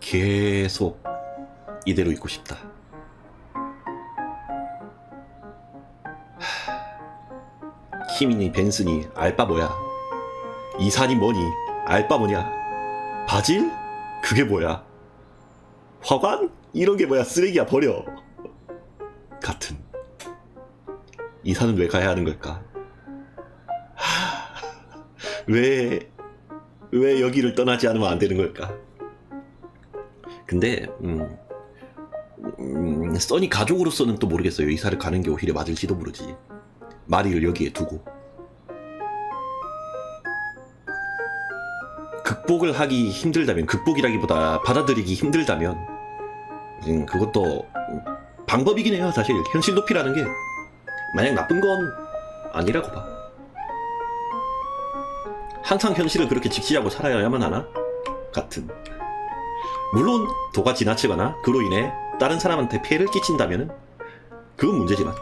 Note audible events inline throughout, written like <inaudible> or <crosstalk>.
계속 이대로 있고 싶다. 하, 키미니 벤슨이 알바 뭐야? 이산이 뭐니? 알바 뭐냐? 바질? 그게 뭐야? 화관? 이런 게 뭐야? 쓰레기야 버려. 같은. 이사는 왜 가야 하는 걸까? 하, 왜, 왜 여기를 떠나지 않으면 안 되는 걸까? 근데, 음, 음, 써니 가족으로서는 또 모르겠어요. 이사를 가는 게 오히려 맞을지도 모르지. 마리를 여기에 두고. 극복을 하기 힘들다면, 극복이라기보다 받아들이기 힘들다면, 음, 그것도 음, 방법이긴 해요, 사실. 현실 높이라는 게. 만약 나쁜 건 아니라고 봐. 항상 현실을 그렇게 직시하고 살아야만 하나? 같은. 물론 도가 지나치거나 그로 인해 다른 사람한테 피해를 끼친다면은 그건 문제지만.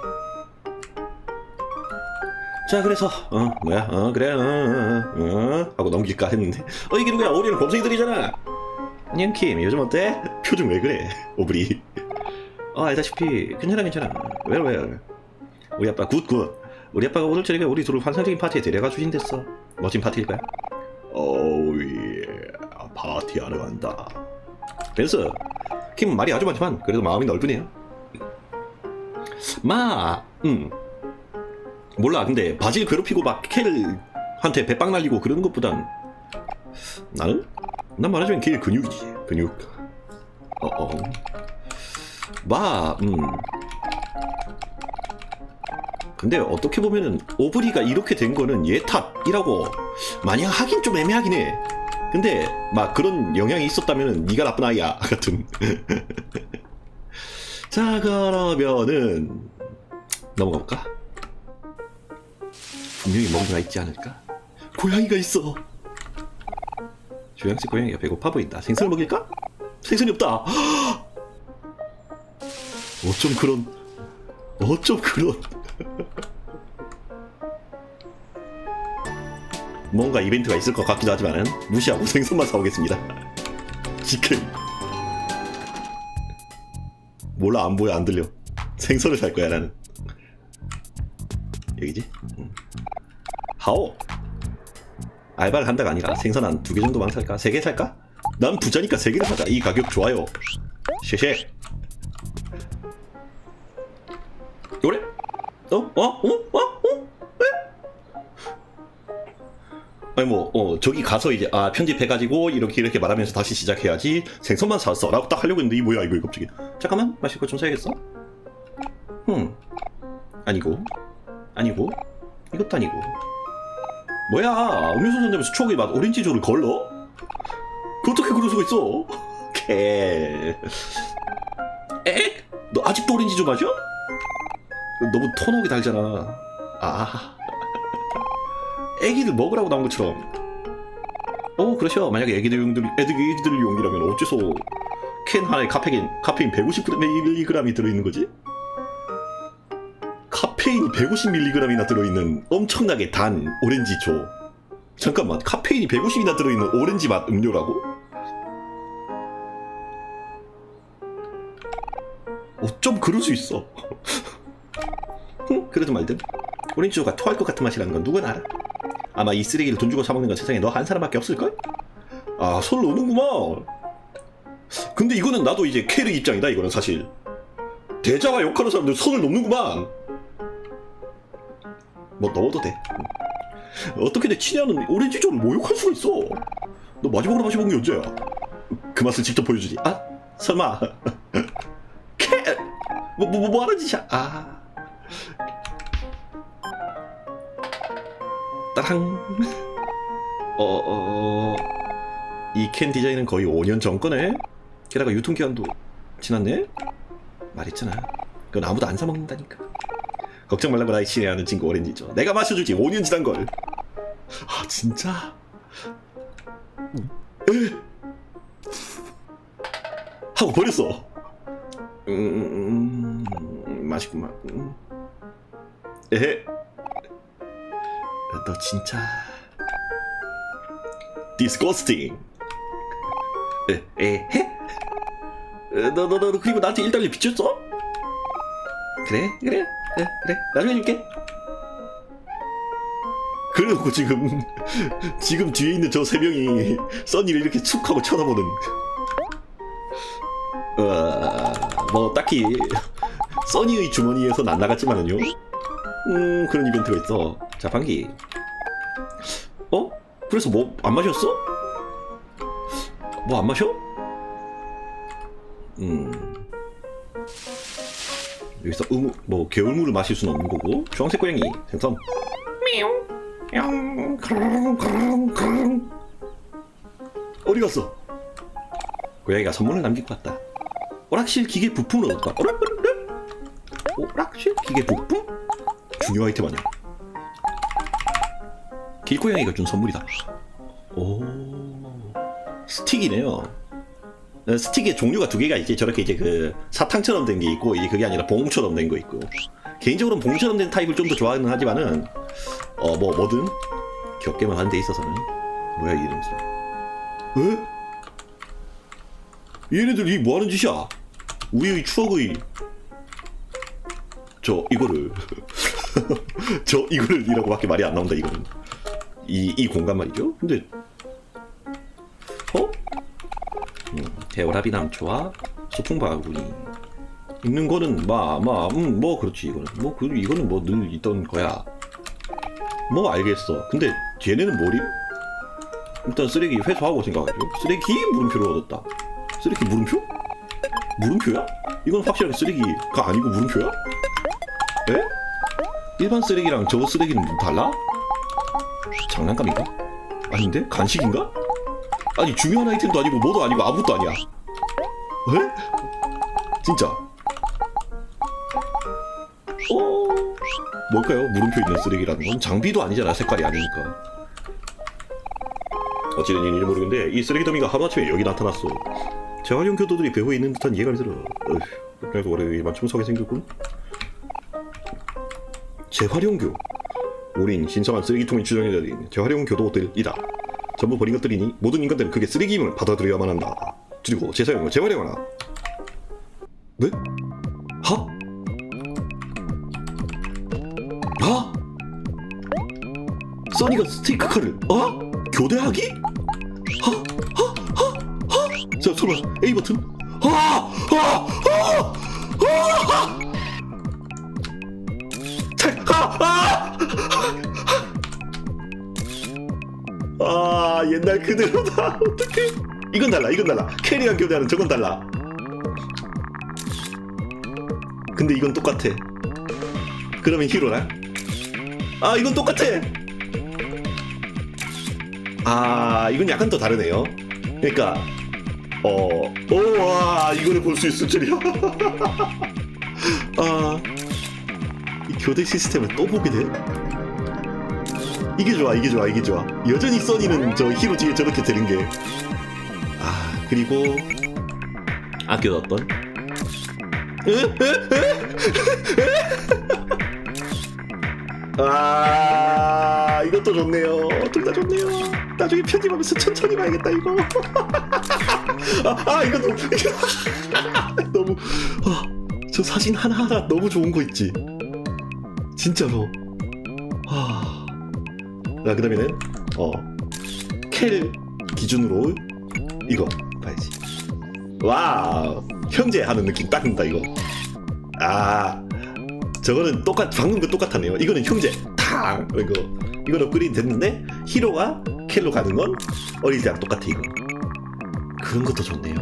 자 그래서 어 뭐야 어 그래 어, 어, 어 하고 넘길까 했는데 어 이게 누구야 오리는 곰생이들이잖아 안녕 킴 요즘 어때? 표정 왜 그래 오브리 어 알다시피 괜찮아 괜찮아 왜왜 우리 아빠 굿굿 우리 아빠가 오늘 저녁에 우리 둘을 환상적인 파티에 데려가 주신댔어 멋진 파티일까요? 오예 파티하러 간다. 벤스 킴 말이 아주 많지만 그래도 마음이 넓으네요. 마 음. 몰라. 근데 바질 괴롭히고 막 켈한테 배빵 날리고 그러는 것보단 나는 난 말하자면 걔 근육이지. 근육. 어어. 마 음 근데 어떻게 보면은 오브리가 이렇게 된 거는 얘 탓이라고 마냥 하긴 좀 애매하긴 해 근데 막 그런 영향이 있었다면은 네가 나쁜 아이야 <laughs> 같은 자 그러면은 넘어가 볼까? 분명히 뭔가 있지 않을까? 고양이가 있어. 조양식 고양이가 배고파 보인다. 생선을 먹일까? 생선이 없다. <gasps> 어쩜 그런 어쩜 그런 <laughs> 뭔가 이벤트가 있을 것 같기도 하지만은 무시하고 <laughs> 생선만 사오겠습니다. 지금 몰라 안 보여 안 들려. 생선을 살 거야 나는. 여기지? 응. 하오. 알바를 한다가 아니라 생선 한 두 개 정도만 살까? 세 개 살까? 난 부자니까 세 개를 사자. 이 가격 좋아요. 쉐쉐. 어? 어? 어? 어? 어? 에? 아니 뭐, 어, 저기 가서 이제, 아, 편집해가지고, 이렇게, 이렇게 말하면서 다시 시작해야지. 생선만 샀어. 라고 딱 하려고 했는데, 이 뭐야, 이거, 이거 갑자기. 잠깐만, 마실 거 좀 사야겠어? 흠. 아니고. 아니고. 이것도 아니고. 뭐야, 음료수 전점에서 추억의 맛 오렌지조를 걸러? 그 어떻게 그럴 수가 있어? <laughs> 개. 에? 너 아직도 오렌지조 마셔? 너무 톤하게 달잖아. 아. 애기들 먹으라고 나온 것처럼. 어, 그러셔. 만약에 애기들용들, 애들, 애기들 용이라면 어째서 캔 하나에 카페인, 카페인 150mg이 들어있는 거지? 카페인이 150mg이나 들어있는 엄청나게 단 오렌지조. 잠깐만, 카페인이 150이나 들어있는 오렌지 맛 음료라고? 어쩜 그럴 수 있어? 흠, 그래도 말든 오렌지조가 토할 것 같은 맛이라는 건 누구나 알아. 아마 이 쓰레기를 돈 주고 사먹는 건 세상에 너 한 사람밖에 없을걸? 아, 손을 놓는구만. 근데 이거는 나도 이제 캐르 입장이다, 이거는 사실. 대자와 욕하는 사람들 손을 놓는구만. 뭐 넣어도 돼. 어떻게 내 친애하는 오렌지조를 모욕할 수가 있어? 너 마지막으로 마셔본 게 언제야? 그 맛을 직접 보여주지. 아, 설마. <laughs> 캐, 뭐, 뭐, 뭐 하는 짓이야? 아. 따랑. 어, 어, 이 캔 디자인은 거의 5년 전 거네? 게다가 유통기한도 지났네? 말했잖아. 그건 아무도 안 사먹는다니까. 걱정 말라고 나의 친애하는 친구 오렌지죠. 내가 마셔주지 5년 지난 걸. 아 진짜? 에? 하고 버렸어. 음, 음 맛있구만. 음. 에헤. 너 진짜 디스코스팅 에, 에헤? 너, 너, 너, 너 그리고 나한테 1달러 빚줬어? 그래, 그래, 그래, 그래. 나중에 줄게. 그래놓고 지금, 지금 뒤에 있는 저 세 명이 써니를 이렇게 툭 하고 쳐다보는. 어, 뭐, 딱히, 써니의 주머니에선 안 나갔지만은요. 음, 그런 이벤트가 있어. 자, 방기. 어? 그래서 뭐, 안 마셨어? 뭐 안 마셔? 음. 여기서 의무, 뭐 개울물을 마실 수는 없는 거고 주황색 고양이 생선 명 크롱 크롱 크롱 어디 갔어? 고양이가 선물을 남기고 왔다 오락실 기계 부품을 얻었다 오락실 기계 부품? 중요 아이템 아니야 길고양이가 준 선물이다 오 스틱이네요 어, 스틱의 종류가 두 개가 있지. 저렇게 이제 그 사탕처럼 된 게 있고 이제 그게 아니라 봉처럼 된 거 있고. 개인적으로는 봉처럼 된 타입을 좀 더 좋아하는 하지만은 어 뭐 뭐든 겹게만 하는 데 있어서는 뭐야 이 이름 에? 얘네들 이 뭐하는 짓이야? 우리의 추억의 저 이거를 <laughs> 저 이거를 이라고밖에 말이 안 나온다 이거는 이 이 공간 말이죠. 근데 어? 대오라비 남초와 소풍 바구니 있는 거는 마마음뭐 그렇지 이거는 뭐 그 이거는 뭐 늘 있던 거야 뭐 알겠어 근데 얘네는 뭐림? 일단 쓰레기 회수하고 생각하죠 쓰레기 물음표를 얻었다 쓰레기 물음표? 물음표야? 이건 확실하게 쓰레기가 아니고 물음표야? 에? 일반 쓰레기랑 저 쓰레기는 달라? 장난감인가? 아닌데? 간식인가? 아니 중요한 아이템도 아니고 뭐도 아니고 아무것도 아니야. 에? 진짜? 어? 뭘까요? 물음표 있는 쓰레기라는 건 장비도 아니잖아. 색깔이 아니니까. 어찌된 일인지 모르겠는데 이 쓰레기 더미가 하루아침에 여기 나타났어. 재활용 교도들이 배후에 있는 듯한 이해가 들어. 그래도 올해 맞춤석에 생겼군. 재활용교. 우린 신성한 쓰레기통이 주장해진 재활용 교도들이다. 전부 버린 것들이니 모든 인간들은 그게 쓰레기임을 받아들여야만 한다. 그리고 재사용을 재활용하라. 네? 하? 하? 써니가 스테이크 칼을 어? 교대하기? 하? 하? 하? 하? 자, 설마 A 버튼? 하! 하! 옛날 그대로다. <laughs> 어떡해. 이건 달라 이건 달라. 캐리랑 교대하는 저건 달라. 근데 이건 똑같아. 그러면 히로랑 아 이건 똑같아. 아 이건 약간 더 다르네요. 그러니까 어 오와 이거를 볼 수 있을 줄이야. <laughs> 아이 교대 시스템을 또 보게 돼 이게 좋아 이게 좋아 이게 좋아. 여전히 써니는 저 히로 뒤에 저렇게 되는 게 아 그리고 아껴뒀던? 아 이것도 좋네요. 둘 다 좋네요. 나중에 편집하면서 천천히 봐야겠다 이거. <laughs> 아, 아 이거 너무 <laughs> 너무 아, 저 사진 하나하나 너무 좋은 거 있지? 진짜로. 아 자, 그 다음에는, 어, 켈 기준으로 이거 봐야지. 와우. 형제 하는 느낌 딱 든다, 이거. 아, 저거는 똑같, 방금 거 똑같았네요. 이거는 형제. 탕! 이거. 이건 업그레이드 됐는데, 히로가 켈로 가는 건 어릴 때랑 똑같아, 이거. 그런 것도 좋네요.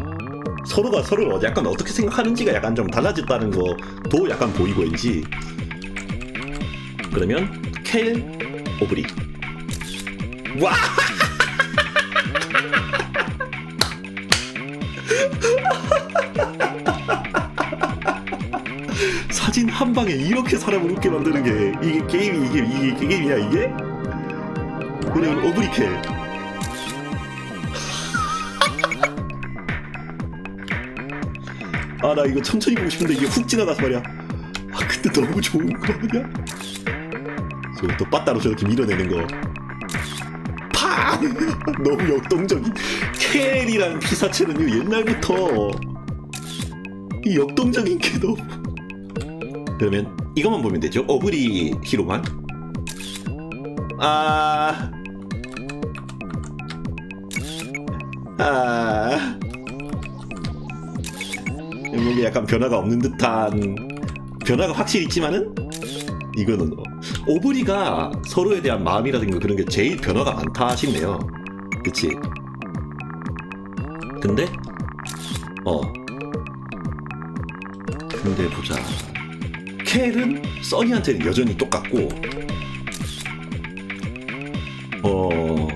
서로가 서로를 약간 어떻게 생각하는지가 약간 좀 달라졌다는 것도 약간 보이고 왠지. 그러면, 켈 오브리. 와! <laughs> 사진 한 방에 이렇게 사람을 웃게 만드는 게 이게 게임이 이게 이게 게임이야 이게? 그리고 오브리켈 <laughs> 아나 이거 천천히 보고 싶은데 이게 훅 지나가서 말이야 아 근데 너무 좋은 거 아니야? 저또 빠따로 저렇게 밀어내는 거 팍! <laughs> 너무 역동적인 켈이란 피사체는 옛날부터 이 역동적인 게 너무 그러면 이것만 보면 되죠? 어브리 히로만? 아... 아... 이게 약간 변화가 없는 듯한 변화가 확실히 있지만은 이거는 어, 오브리가 서로에 대한 마음이라든가 그런 게 제일 변화가 많다 싶네요. 그치? 근데 어 근데 보자 켈은 써니한테는 여전히 똑같고 어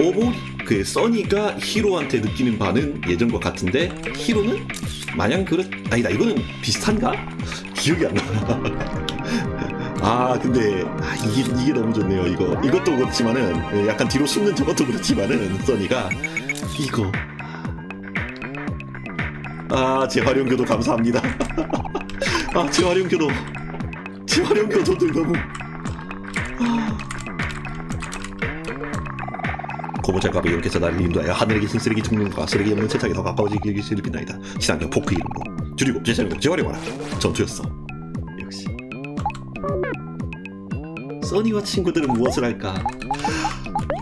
오보 그 써니가 히로한테 느끼는 바는 예전과 같은데 히로는 마냥 그렇 아니다 이거는 비슷한가 <laughs> 기억이 안 나. 아 근데 아, 이게 이게 너무 좋네요 이거. 이것도 그렇지만은 약간 뒤로 숨는 저것도 그렇지만은 써니가 이거. 아 재활용 교도 감사합니다. <laughs> 아 재활용 교도. 재활용 교도들 너무. 고무장갑이 이렇게 해서 나를 인도하여 하늘에 계신 쓰레기 청년과 쓰레기 없는 세상에 더 가까워지기 위해 빛나이다. 친환경 포크 이름으로 줄이고 재활용 재활용하라. 전투였어 써니와 친구들은 무엇을 할까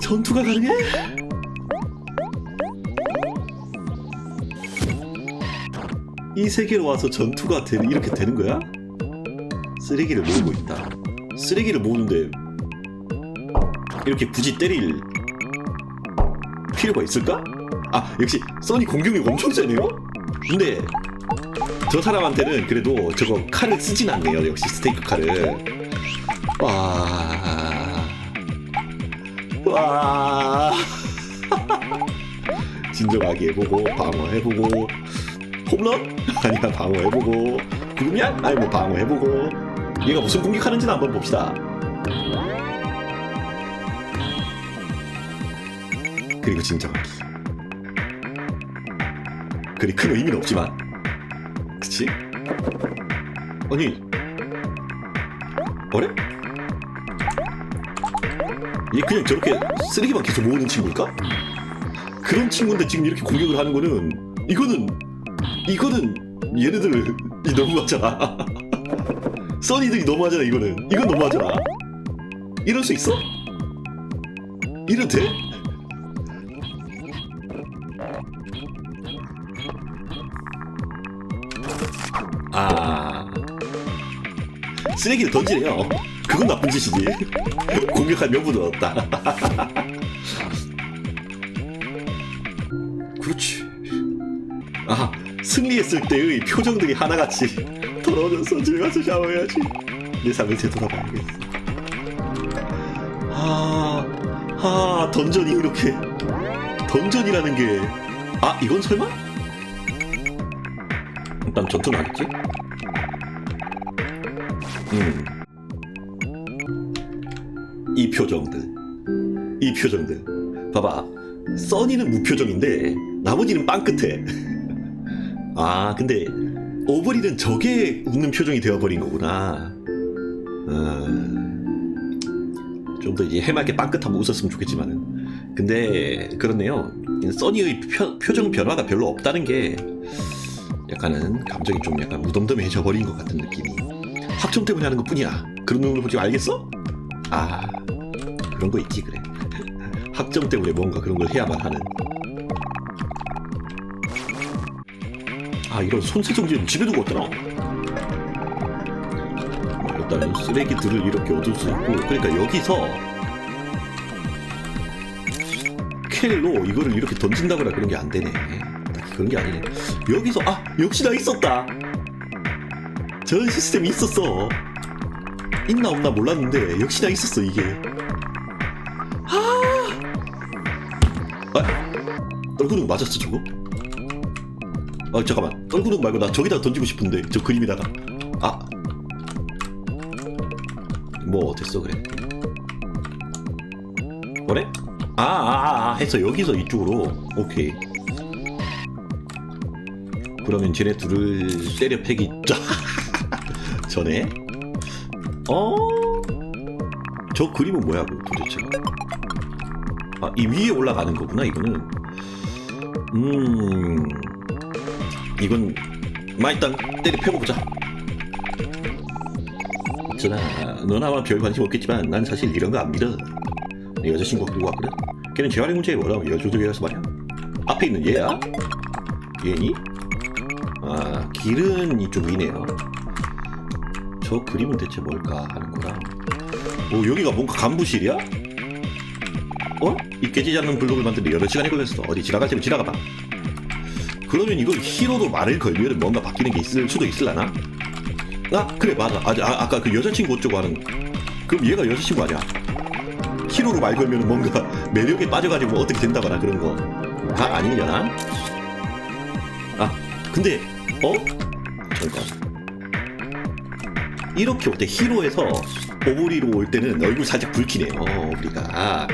전투가 가능해? 이 세계로 와서 전투가 되, 이렇게 되는 거야? 쓰레기를 모으고 있다 쓰레기를 모으는데 이렇게 굳이 때릴 필요가 있을까? 아 역시 써니 공격력 엄청 세네요? 근데 저 사람한테는 그래도 저거 칼을 쓰진 않네요 역시 스테이크 칼을 와... <laughs> 진정하게 해보고 방어해보고 홈런? <laughs> 아니야 방어해보고 구름이야? 아니 뭐 방어해보고 얘가 무슨 공격하는지 는 한번 봅시다 그리고 진정하기 그리 큰 의미는 없지만 그치? 아니 어래? 얘 그냥 저렇게 쓰레기만 계속 모으는 친구일까? 그런 친구인데 지금 이렇게 공격을 하는 거는 이거는 이거는 얘네들 이 너무하잖아 <laughs> 써니들이 너무하잖아 이거는 이건 너무하잖아 이럴 수 있어? 이래도 돼? 아 쓰레기를 던지네요 그건 나쁜 짓이지 <laughs> 공격할 명분은 없다 그렇지 아 승리했을 때의 표정들이 하나같이 돌아오면서 집에 가서 샤워해야지 내 삶을 되돌아봐야겠어 아, 아 던전이 이렇게 던전이라는 게 아 이건 설마? 일단 전투는 하겠지? 음. 이 표정들. 이 표정들. 봐봐. 써니는 무표정인데, 나머지는 빵끝해. <laughs> 아, 근데, 오버리는 저게 웃는 표정이 되어버린 거구나. 아, 좀더 이제 해맑게 빵끝하고 웃었으면 좋겠지만은. 근데, 그렇네요. 써니의 표, 표정 변화가 별로 없다는 게, 약간은 감정이 좀 약간 무덤덤해져 버린 것 같은 느낌이 학점 때문에 하는 것 뿐이야 그런 놈을 보지 알겠어? 아 그런 거 있지 그래 <laughs> 학점 때문에 뭔가 그런 걸 해야만 하는 아 이런 손세정지는 집에 두고 왔더라 어, 일단은 쓰레기들을 이렇게 얻을 수 있고 그러니까 여기서 켈로 이거를 이렇게 던진다거나 그런 게 안 되네 그런 게 아니네. 여기서 아 역시 나 있었다. 저런 시스템이 있었어. 있나 없나 몰랐는데 역시 나 있었어 이게. 떨구는 거 맞았어 저거? 아 잠깐만 떨구는 거 말고 나 저기다 던지고 싶은데 저 그림에다가 아 뭐 됐어 그래. 그래? 아아아 아, 아, 해서 여기서 이쪽으로 오케이. 그러면 쟤네 둘을 때려 패기 <laughs> 전에 어? 저 그림은 뭐야 그 도대체 아, 이 위에 올라가는 거구나, 이거는. 음, 이건, 마, 일단, 때리 펴보자. 전아, 넌 아마 별 관심 없겠지만, 난 사실 이런 거 안 믿어. 내 여자친구가 끌고 왔거든? 걔는 재활용 문제에 뭐라 여조적이라서 말이야. 앞에 있는 얘야? 얘니? 아, 길은 이쪽이네요. 저 그림은 대체 뭘까 하는 거랑. 오, 여기가 뭔가 간부실이야? 어? 이 깨지지 않는 블록을 만드는데 여러 시간이 걸렸어. 어디 지나갈 때면 지나가 봐. 그러면 이걸 히로도 말을 걸면 뭔가 바뀌는 게 있을 수도 있을라나? 아, 그래, 맞아. 아, 아, 아까 그 여자친구 어쩌고 하는. 그럼 얘가 여자친구 아니야? 히로로 말 걸면 뭔가 <laughs> 매력에 빠져가지고 어떻게 된다거나 그런 거가 아니려나? 아, 근데, 어? 잠깐. 이렇게 올 때 히로에서 오브리로 올 때는 얼굴 살짝 붉히네요. 어, 우리가.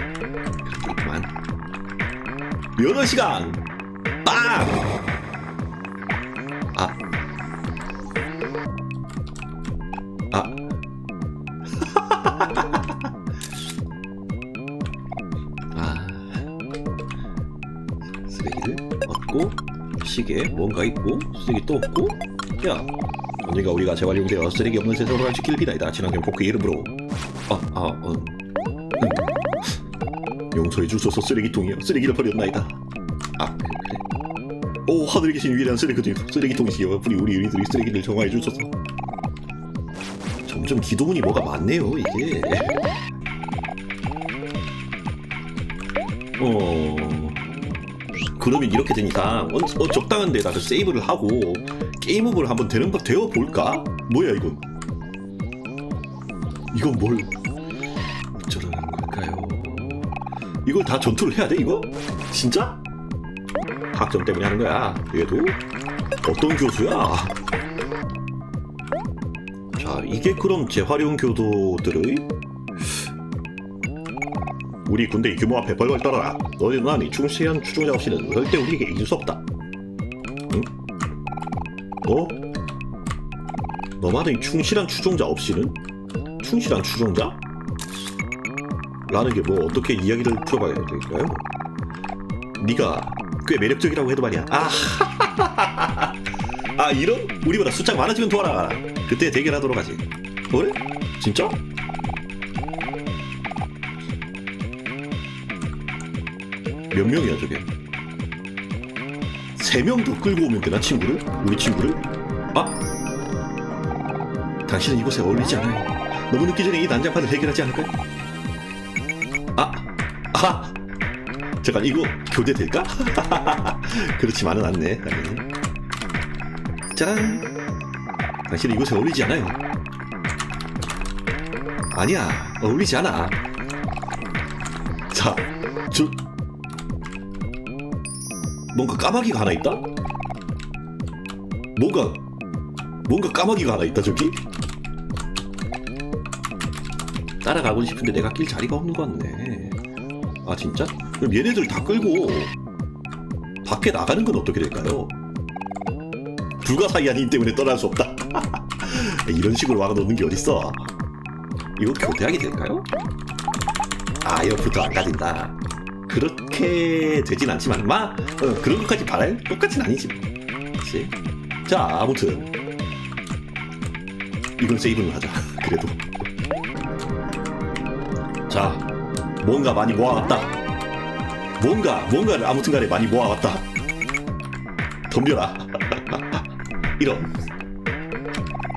여러 시간! 빵! 아. 아. <laughs> 아. 쓰레기를 얻고, 시계, 뭔가 있고, 쓰레기 또 얻고, 야, 언젠가 우리가 재활용되어 쓰레기 없는 세상을 지킬 비나이다. 친환경 포크 이름으로. 아, 아, 어. 음. 용서해 주소서 쓰레기통이여. 쓰레기를 버렸나이다. 아, 그래, 그래. 오, 하늘에 계신 위대한 쓰레기통, 쓰레기통이시여. 우리 우리 우리들이 쓰레기를 정화해 주소서. 점점 기도문이 뭐가 많네요, 이게. 어. 그러면 이렇게 된 이상 어, 어, 적당한 데다가 세이브를 하고 게임 오버를 한번 되는 법 되어 볼까? 뭐야 이건? 이건 뭘 이걸 다 전투를 해야 돼 이거? 진짜? 학점 때문에 하는 거야. 얘도 어떤 교수야? 자 이게 그럼 재활용 교도들의 우리 군대의 규모 앞에 벌벌 떨어라. 너희 누나니 충실한 추종자 없이는 절대 우리에게 이길 수 없다. 응? 어? 너만의 충실한 추종자 없이는? 충실한 추종자? 라는 게 뭐 어떻게 이야기를 풀어봐야 될까요? 네가 꽤 매력적이라고 해도 말이야. 아, <laughs> 아 이런? 우리보다 숫자가 많아지면 도와라. 그때 대결하도록 하지. 그래? 진짜? 몇 명이야 저게? 세 명 더 끌고 오면 되나 친구를? 우리 친구를? 아? 당신은 이곳에 어울리지 않아요. 너무 늦기 전에 이 난장판을 해결하지 않을까요? 아, 아, 잠깐 이거 교대 될까? <laughs> 그렇지만은 않네. 짠. 당신은 이곳에 어울리지 않아요. 아니야, 어울리지 않아. 자, 저 뭔가 까마귀가 하나 있다? 뭔가 뭔가 까마귀가 하나 있다 저기? 따라가고 싶은데 내가 낄 자리가 없는 것 같네 아 진짜? 그럼 얘네들 다 끌고 밖에 나가는 건 어떻게 될까요? 불가사의한 힘 때문에 떠날 수 없다 <laughs> 이런 식으로 막아놓는 게 어딨어 이거 교대하게 될까요? 아 옆부터 안 가진다 그렇게 되진 않지만 마 어, 그런 것까지 바랄 똑같진 아니지 뭐. 그렇지 자 아무튼 이건 세이브는 하자 <laughs> 그래도 자 뭔가 많이 모아왔다. 뭔가 뭔가를 아무튼간에 많이 모아왔다. 덤벼라. <laughs> 이런.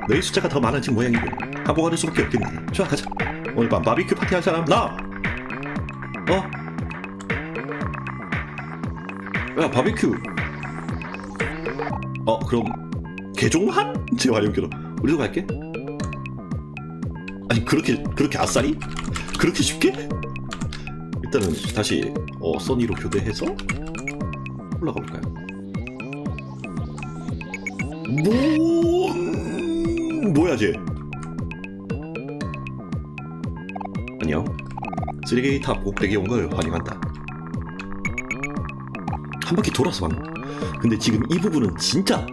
너희 숫자가 더 많아진 모양이군 항복하는 수밖에 없겠네. 좋아 가자. 오늘 밤 바비큐 파티 할 사람 나! 어? 야 바비큐! 어 그럼 개종한 재활용기로. 우리도 갈게. 아니 그렇게 그렇게 아싸리? 그렇게 쉽게 일단은 다시 어 써니로 교대해서 올라가 볼까요? 뭐 뭐야 쟤? 안녕 쓰레기 탑 꼭대기에 온걸 환영한다. 한 바퀴 돌아서 방금. 근데 지금 이 부분은 진짜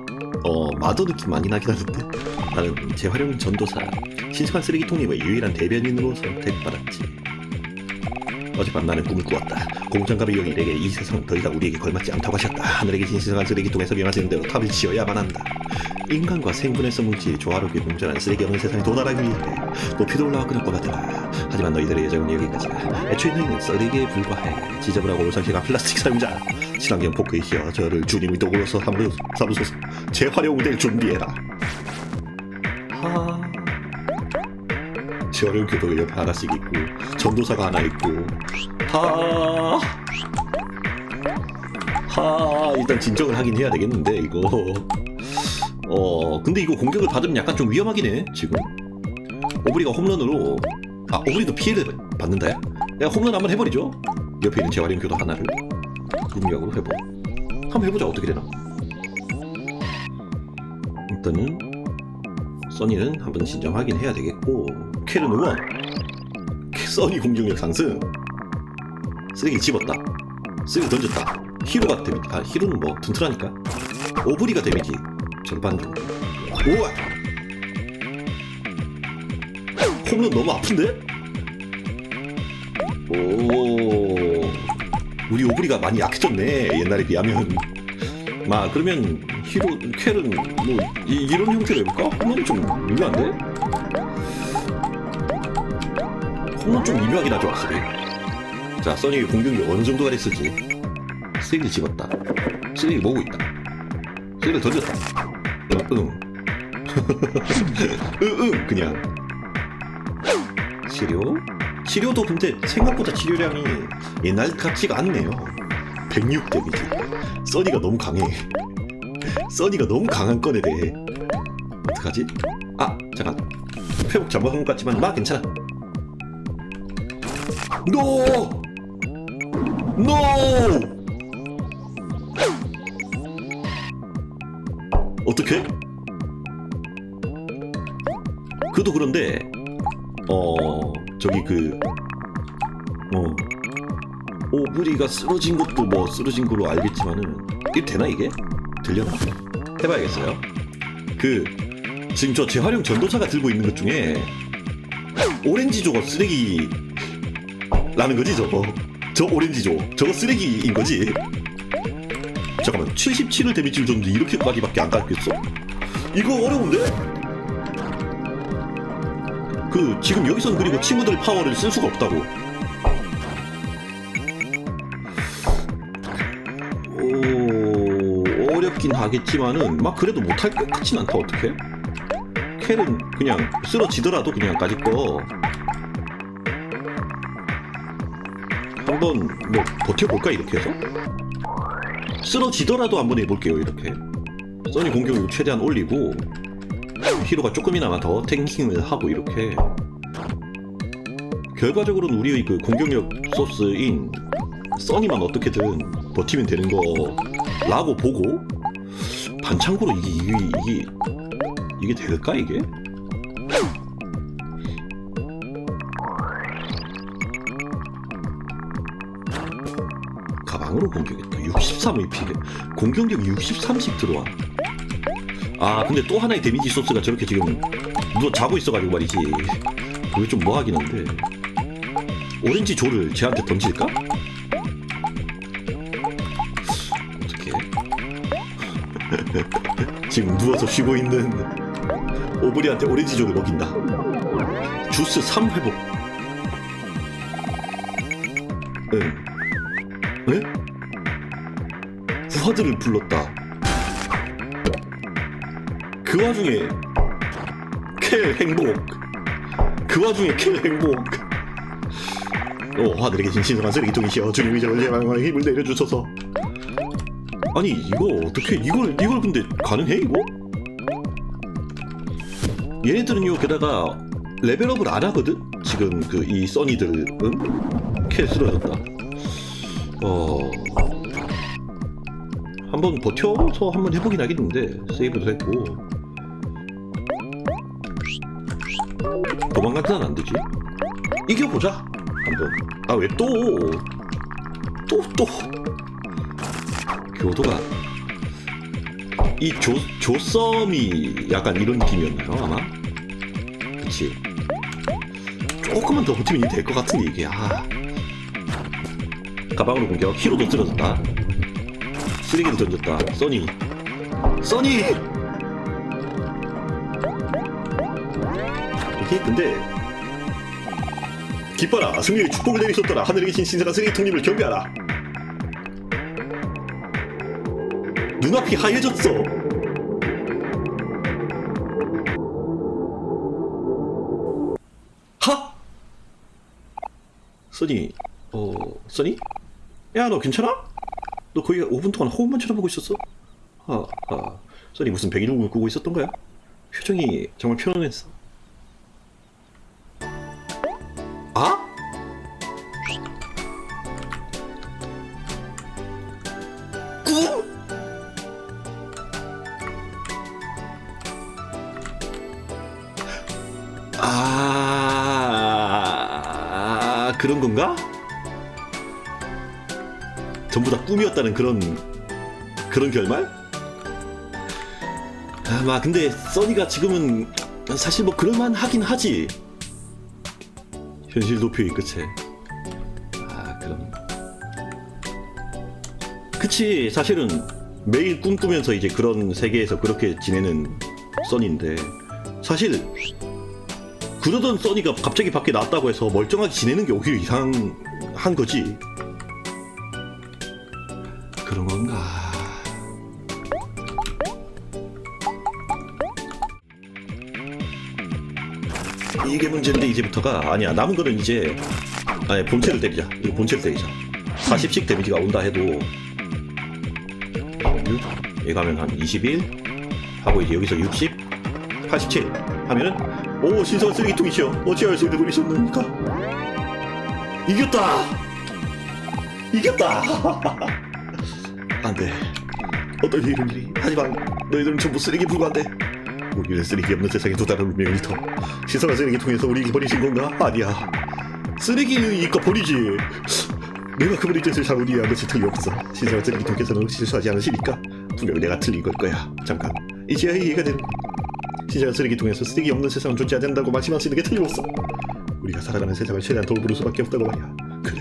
어 마더 느낌 많이 나긴 하는데 나는 재활용 전도사 신성한 쓰레기통님의 유일한 대변인으로 선택받았지 어젯밤 나는 꿈을 꾸었다. 공장갑의 여인에게 이 세상은 더 이상 우리에게 걸맞지 않다고 하셨다. 하늘에게 신성한 쓰레기통에서 명하시는 대로 탑을 지어야만 한다. 인간과 생분해서 뭉치 조화롭게 공존하는 쓰레기 없는 세상에 도달하기 위해 높이도 올라왔구나 꼬마들아. 하지만 너희들의 예정은 여기까지다. 애초에 너희는 쓰레기에 불과해. 지저분하고 오상시간 플라스틱 사용자. 친환경 포크에 휘어 저를 주님의 도구로서 삼으- 삼으소서. 재활용될 준비해라. 하... 재활용 교도가 옆에 하나씩 있고 전도사가 하나 있고. 하... 하... 일단 진정을 하긴 해야 되겠는데 이거. 어 근데 이거 공격을 받으면 약간 좀 위험하긴 해 지금. 오브리가 홈런으로 아 오브리도 피해를 받는다 내가 홈런 한번 해버리죠? 옆에 있는 재활용 교도 하나를 능력으로 회복 한번 해보자 어떻게 되나. 일단은 써니는 한번 진정 확인해야 되겠고 의원 써니 공격력 상승. 쓰레기 집었다. 쓰레기 던졌다. 히로가 데미지 아 히로는 뭐 튼튼하니까. 오브리가 데미지. 정도 우와! 홈런 너무 아픈데? 오. 우리 오브리가 많이 약해졌네. 옛날에 비하면. 마 그러면 히로 켈은 뭐 이, 이런 형태로 해볼까? 홈런 좀 미묘한데? 홈런 좀 미묘하긴 하죠 확실히. 자 써니의 공격이 어느 정도가 됐을지. 쓰레기를 집었다. 쓰레기 모으고 있다. 쓰레기를 던졌다. 응, 응. <laughs> 응, 응, 그냥. 치료? 치료도 근데 생각보다 치료량이 옛날 같지가 않네요. 106 데미지. 써니가 너무 강해. 써니가 너무 강한 건에 대해. 어떡하지? 아 잠깐. 회복 잘못한 것 같지만 나 괜찮아 노! 노! 어떻게? 그도 그런데 어 저기 그 어, 오브리가 쓰러진 것도 뭐 쓰러진 걸로 알겠지만은 이게 되나 이게? 들려나? 해봐야겠어요. 그 지금 저 재활용 전도사가 들고 있는 것 중에 오렌지 조가 쓰레기 라는 거지 저거. 저 오렌지 조 저거 쓰레기인 거지. 잠깐만 77을 데미지를 줬는데 이렇게까지밖에 안 깎였어? 이거 어려운데? 그 지금 여기선 그리고 친구들 파워를 쓸 수가 없다고. 오, 어렵긴 하겠지만은 막 그래도 못할 것 같진 않다 어떻게? 켈은 그냥 쓰러지더라도 그냥 까짓 거 한번 뭐 버텨볼까 이렇게 해서? 쓰러지더라도 한번 해볼게요 이렇게. 써니 공격력 최대한 올리고 히로가 조금이나마 더 탱킹을 하고 이렇게. 결과적으로는 우리의 그 공격력 소스인 써니만 어떻게든 버티면 되는 거라고 보고 반창고로 이게 이게 이게, 이게 될까 이게? 가방으로 공격했다. 63의 피해 공격력 63씩 들어와. 아 근데 또 하나의 데미지 소스가 저렇게 지금 누워 자고 있어가지고 말이지. 그게 좀 뭐하긴 한데. 오렌지 조를 쟤한테 던질까? 어떻게 <laughs> 지금 누워서 쉬고 있는 오브리한테 오렌지 조를 먹인다. 주스 3 회복. 응. 네? 부 하들을 불렀다. 그 와중에 켈 행복. 그 와중에 켈 행복. 오 하늘에게 신신성한 쓰레기통이시여 주님이 저를 제방하는 힘을 내려주소서. 아니 이거 어떻게 이걸 이걸 근데 가능해 이거? 얘네들은요 게다가 레벨업을 안 하거든? 지금 그 이 써니들은? 켈 쓰러졌다. 어 한번 버텨서 한번 해보긴 하겠는데 세이브도 했고. 도망가서는 안 되지. 이겨보자 한번. 아 왜 또? 또 또. 교도가. 이 조, 조썸이 약간 이런 느낌이었나요 아마? 그치? 조금만 더 버티면 될것 이게 아 가방으로 공격. 히로도 쓰러졌다 쓰레기를 던졌다. 써니. 써니! 이게 근데 기뻐라. 승리의 축복을 내리셨더라. 하늘에 계신 신선한 쓰레기통님을 경배하라. 눈앞이 하얘졌어. 하! 써니. 어 써니? 야 너 괜찮아? 너 거의 5분 동안 호흡만 쳐다보고 있었어? 아, 아 써니 무슨 백일몽을 꾸고 있었던 거야? 표정이 정말 편안했어 아? 꿈? 아, 그런 건가? 전부 다 꿈이었다는 그런 그런 결말? 아마 근데 써니가 지금은 사실 뭐 그럴만 하긴 하지. 현실 도표의 끝에. 아 그럼. 그치 사실은 매일 꿈꾸면서 이제 그런 세계에서 그렇게 지내는 써니인데 사실 그러던 써니가 갑자기 밖에 나왔다고 해서 멀쩡하게 지내는 게 오히려 이상한 거지. 그런 건가? 이게 문제인데 이제부터가 아니야. 남은 거는 이제 아니 본체를 때리자. 이거 본체를 때리자. 40씩 데미지가 온다 해도 6 얘가 하면 한 21 하고 이제 여기서 60 87 하면은 오 신선 쓰레기통이시여. 어찌할 수 있는 분이셨습니까? 이겼다! 이겼다 <laughs> 안돼 어떤 이런 일이 하지만 너희들은 전부 쓰레기 불과한데. 우리는 쓰레기 없는 세상에 두 다른 운명을 터 신선한 쓰레기통에서 우리를 버리신 건가? 아니야. 쓰레기니까 버리지. 내가 그분의 뜻을 잘못 이해한 것이 틀림없어. 신선한 쓰레기통께서는 실수하지 않으시니까 분명히 내가 틀린 걸 거야. 잠깐. 이제야 이해가 되는 신선한 쓰레기통에서 쓰레기 없는 세상은 존재하지 않는다고 말씀하시는 게 틀림없어. 우리가 살아가는 세상을 최대한 도움을 수밖에 없다고 말이야. 그래.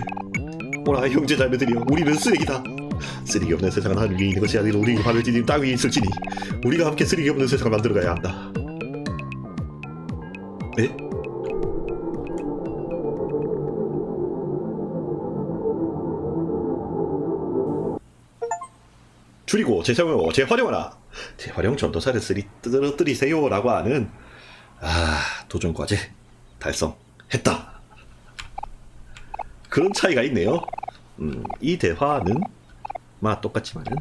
오라 형제 자매들이여. 우리는 쓰레기다 쓰레기 없는 세상은 하늘 위에 있는 것이 아니라 우리 발을 디딘 땅 위에 있을지니 우리가 함께 쓰레기 없는 세상을 만들어가야 한다. 에? 줄이고 재사용하고 재활용하라. 재활용 전도사를 쓰리 떨어뜨리세요라고 하는 아 도전 과제 달성했다. 그런 차이가 있네요. 음, 이 대화는 마 똑같지만은.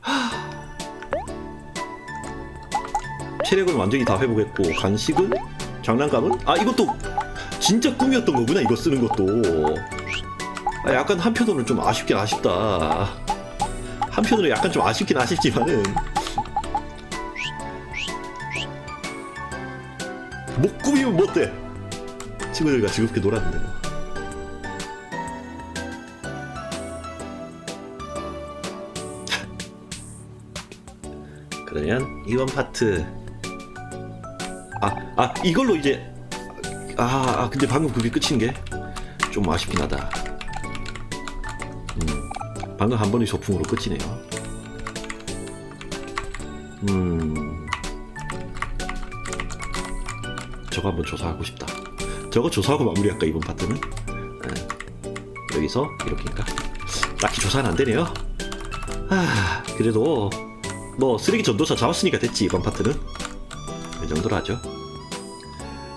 하... 체력은 완전히 다 회복했고 간식은 장난감은? 아 이것도 진짜 꿈이었던 거구나 이거 쓰는 것도. 아, 약간 한편으로는 좀 아쉽긴 아쉽다. 한편으로 약간 좀 아쉽긴 아쉽지만은. 못 꾸미면 뭐 어때? 친구들과 즐겁게 놀았는데 그러면 이번 파트. 아, 아 이걸로 이제 아, 아 근데 방금 그게 끝인 게 좀 아쉽긴 하다. 음, 방금 한 번의 소풍으로 끝이네요. 음 저거 한번 조사하고 싶다. 저거 조사하고 마무리할까 이번 파트는? 예. 여기서 이렇게인가? 딱히 조사는 안 되네요. 아 그래도 뭐 쓰레기 전도사 잡았으니까 됐지 이번 파트는? 이 정도로 하죠.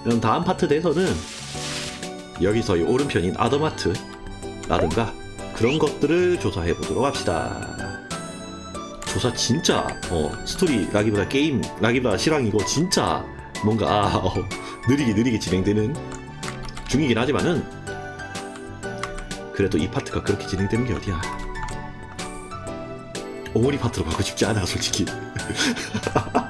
그럼 다음 파트 돼서는 여기서 이 오른편인 아더마트 라든가 그런 것들을 조사해 보도록 합시다. 조사 진짜 어, 스토리 라기보다 게임 라기보다 실황이고 진짜 뭔가 아, 어, 느리게 느리게 진행되는 중이긴 하지만은 그래도 이 파트가 그렇게 진행되는 게 어디야 어머니 파트로 가고 싶지 않아 솔직히 <laughs>